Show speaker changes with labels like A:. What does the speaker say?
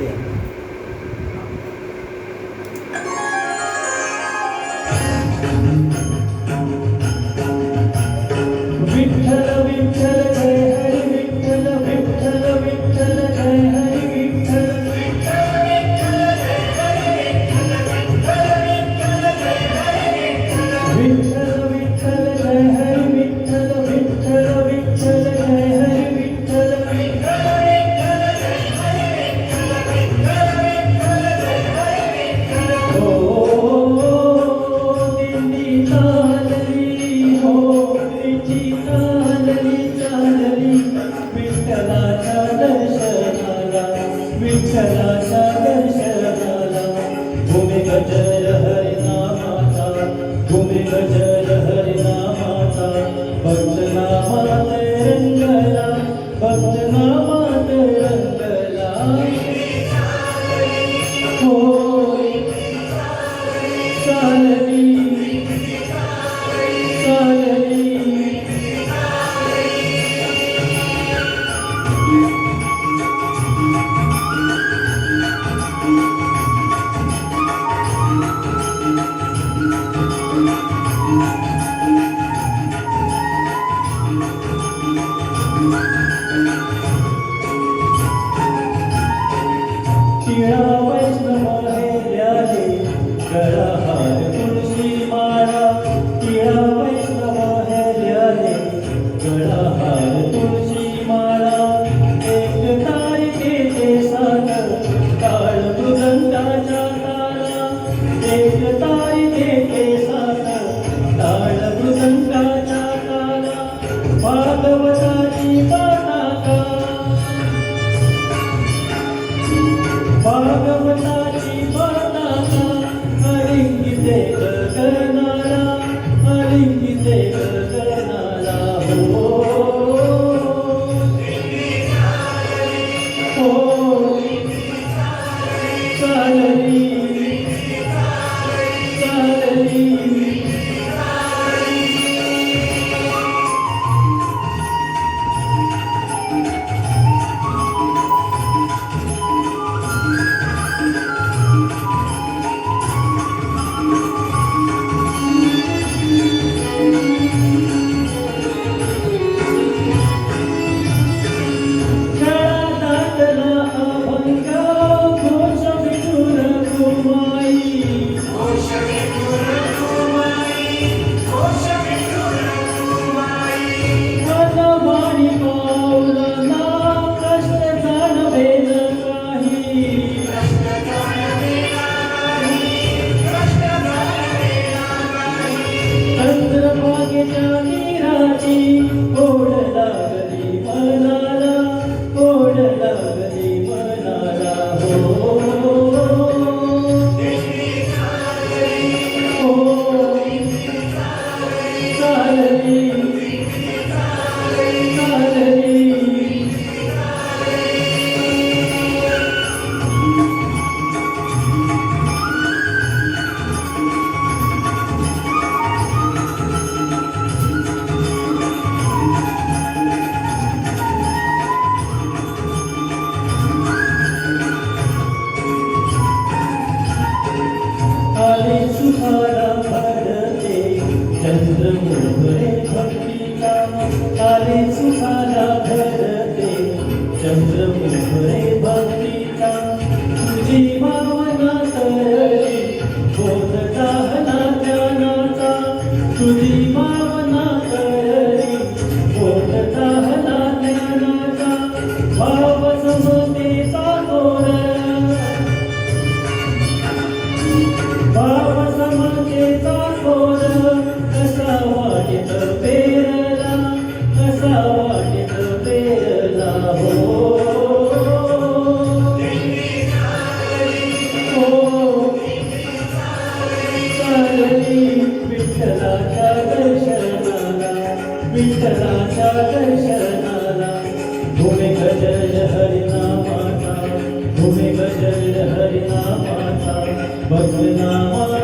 A: Yeah.
B: yeah. शरणाचा शरणाला भूमि गजल हरिनामाचा भूमि गजल हरिनामाचा भगनामा